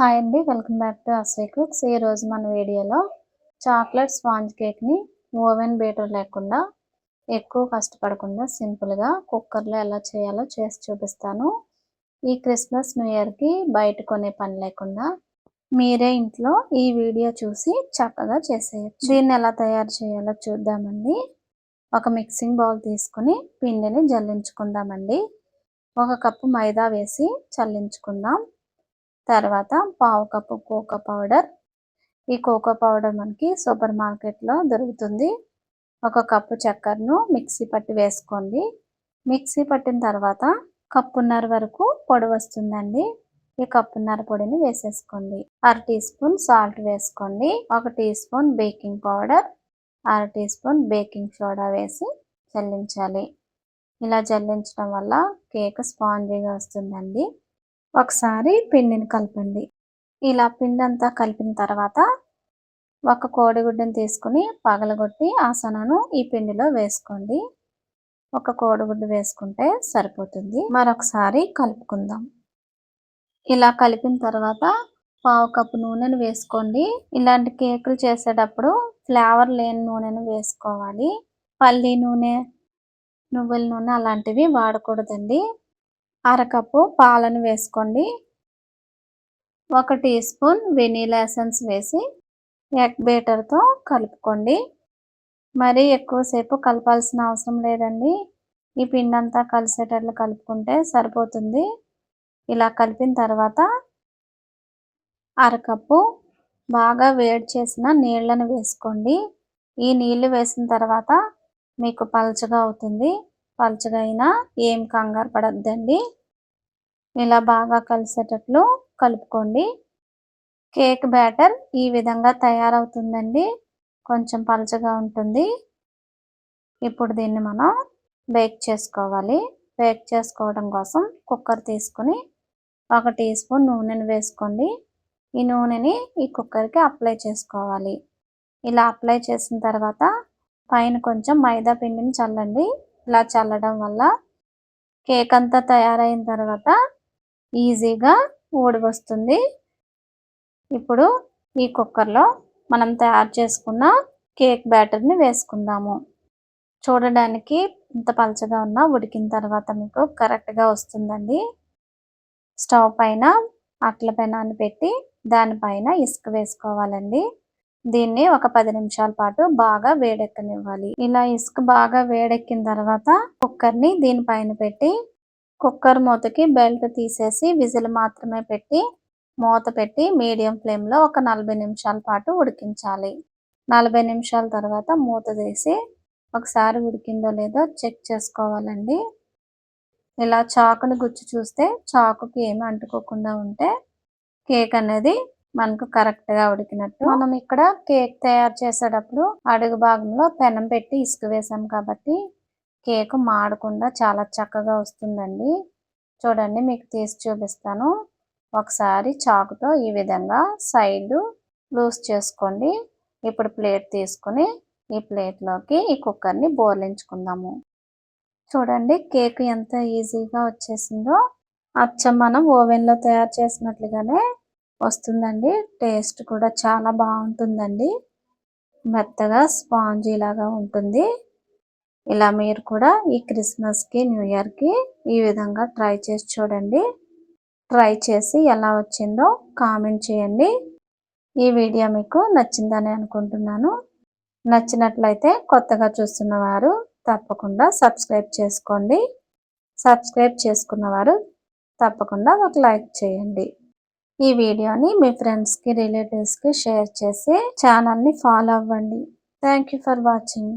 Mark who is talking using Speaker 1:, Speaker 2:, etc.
Speaker 1: Hi అండి welcome back to Asai cooks. ఈరోజు మన వీడియోలో చాక్లెట్ స్పాంజ్ కేక్ని ఓవెన్ బీటర్ లేకుండా ఎక్కువ కష్టపడకుండా సింపుల్గా కుక్కర్లో ఎలా చేయాలో చేసి చూపిస్తాను. ఈ క్రిస్మస్ న్యూ ఇయర్కి బయట కొనే పని లేకుండా మీరే ఇంట్లో ఈ వీడియో చూసి చక్కగా చేసేయచ్చు. దీన్ని ఎలా తయారు చేయాలో చూద్దామండి. ఒక మిక్సింగ్ బౌల్ తీసుకుని పిండిని జల్లించుకుందామండి. ఒక కప్పు మైదా వేసి చల్లించుకుందాం. తర్వాత పావు కప్పు కోకో పౌడర్ ఈ కోకో పౌడర్ మనకి సూపర్ మార్కెట్లో దొరుకుతుంది. ఒక కప్పు చక్కెరను మిక్సీ పట్టి వేసుకోండి. మిక్సీ పట్టిన తర్వాత కప్పున్నర వరకు పొడి వస్తుందండి. ఈ కప్పున్నర పొడిని వేసేసుకోండి. అర టీ స్పూన్ సాల్ట్ వేసుకోండి. ఒక టీ స్పూన్ బేకింగ్ పౌడర్. అర టీ స్పూన్ బేకింగ్ సోడా వేసి చల్లించాలి. ఇలా జల్లించడం వల్ల కేక్ స్పాంజీగా వస్తుందండి. ఒకసారి పిండిని కలపండి. ఇలా పిండి అంతా కలిపిన తర్వాత ఒక కోడిగుడ్డుని తీసుకుని పగలగొట్టి ఆసనను ఈ పిండిలో వేసుకోండి. ఒక కోడిగుడ్డు వేసుకుంటే సరిపోతుంది. మరొకసారి కలుపుకుందాం. ఇలా కలిపిన తర్వాత పావు కప్పు నూనెను వేసుకోండి. ఇలాంటి కేకులు చేసేటప్పుడు ఫ్లేవర్ లేని నూనెను వేసుకోవాలి. పల్లి నూనె నువ్వుల నూనె అలాంటివి వాడకూడదండి. అరకప్పు పాలను వేసుకోండి. ఒక టీ స్పూన్ వెనీలా ఎసెన్స్ వేసి ఎగ్ బేటర్తో కలుపుకోండి. మరీ ఎక్కువసేపు కలపాల్సిన అవసరం లేదండి. ఈ పిండి అంతా కలిసేటట్లు కలుపుకుంటే సరిపోతుంది. ఇలా కలిపిన తర్వాత అరకప్పు బాగా వేడి చేసిన నీళ్ళను వేసుకోండి. ఈ నీళ్ళు వేసిన తర్వాత మీకు పలచగా అవుతుంది. పలుచగా అయినా ఏం కంగారు పడద్దండి. ఇలా బాగా కలిసేటట్లు కలుపుకోండి. కేక్ బ్యాటర్ ఈ విధంగా తయారవుతుందండి. కొంచెం పలచగా ఉంటుంది. ఇప్పుడు దీన్ని మనం బేక్ చేసుకోవాలి. బేక్ చేసుకోవడం కోసం కుక్కర్ తీసుకుని ఒక టీ స్పూన్ నూనెను వేసుకోండి. ఈ నూనెని ఈ కుక్కర్కి అప్లై చేసుకోవాలి. ఇలా అప్లై చేసిన తర్వాత పైన కొంచెం మైదా పిండిని చల్లండి. ఇలా చల్లడం వల్ల కేక్ అంతా తయారైన తర్వాత ఈజీగా ఊడి వస్తుంది ఇప్పుడు ఈ కుక్కర్లో మనం తయారు చేసుకున్న కేక్ బ్యాటర్ని వేసుకుందాము. చూడడానికి ఇంత పలచగా ఉన్నా ఉడికిన తర్వాత మీకు కరెక్ట్గా వస్తుందండి. స్టవ్ పైన అట్ల పెనాన్ని పెట్టి దానిపైన ఇసుక వేసుకోవాలండి. దీన్ని ఒక పది నిమిషాల పాటు బాగా వేడెక్కనివ్వాలి. ఇలా ఇసుక బాగా వేడెక్కిన తర్వాత కుక్కర్ని దీనిపైన పెట్టి కుక్కర్ మూతకి బెల్ట్ తీసేసి విజిల్ మాత్రమే పెట్టి మూత పెట్టి మీడియం ఫ్లేమ్లో ఒక నలభై నిమిషాల పాటు ఉడికించాలి. నలభై నిమిషాల తర్వాత మూత తీసి ఒకసారి ఉడికిందో లేదో చెక్ చేసుకోవాలండి. ఇలా చాకుని గుచ్చి చూస్తే చాకుకి ఏమి అంటుకోకుండా ఉంటే కేక్ అనేది మనకు కరెక్ట్గా ఉడికినట్టు. మనం ఇక్కడ కేక్ తయారు చేసేటప్పుడు అడుగు భాగంలో పెనం పెట్టి ఇసుక వేసాం కాబట్టి కేక్ మాడకుండా చాలా చక్కగా వస్తుందండి. చూడండి మీకు తీసి చూపిస్తాను. ఒకసారి చాకుతో ఈ విధంగా సైడ్ లూజ్ చేసుకోండి. ఇప్పుడు ప్లేట్ తీసుకుని ఈ ప్లేట్లోకి ఈ కుక్కర్ని బోర్లించుకుందాము. చూడండి కేక్ ఎంత ఈజీగా వచ్చేసిందో. అచ్చం మనం ఓవెన్లో తయారు చేసినట్లుగానే వస్తుందండి. టేస్ట్ కూడా చాలా బాగుంటుందండి. మెత్తగా స్పాంజీ లాగా ఉంటుంది. ఇలా మీరు కూడా ఈ క్రిస్మస్కి న్యూ ఇయర్కి ఈ విధంగా ట్రై చేసి చూడండి. ట్రై చేసి ఎలా వచ్చిందో కామెంట్ చేయండి. ఈ వీడియో మీకు నచ్చిందని అనుకుంటున్నాను. నచ్చినట్లయితే కొత్తగా చూస్తున్న వారు తప్పకుండా సబ్స్క్రైబ్ చేసుకోండి. సబ్స్క్రైబ్ చేసుకున్నవారు తప్పకుండా ఒక లైక్ చేయండి. ఈ వీడియోని మీ ఫ్రెండ్స్కి రిలేటివ్స్కి షేర్ చేసి ఛానల్ని ఫాలో అవ్వండి. Thank for watching.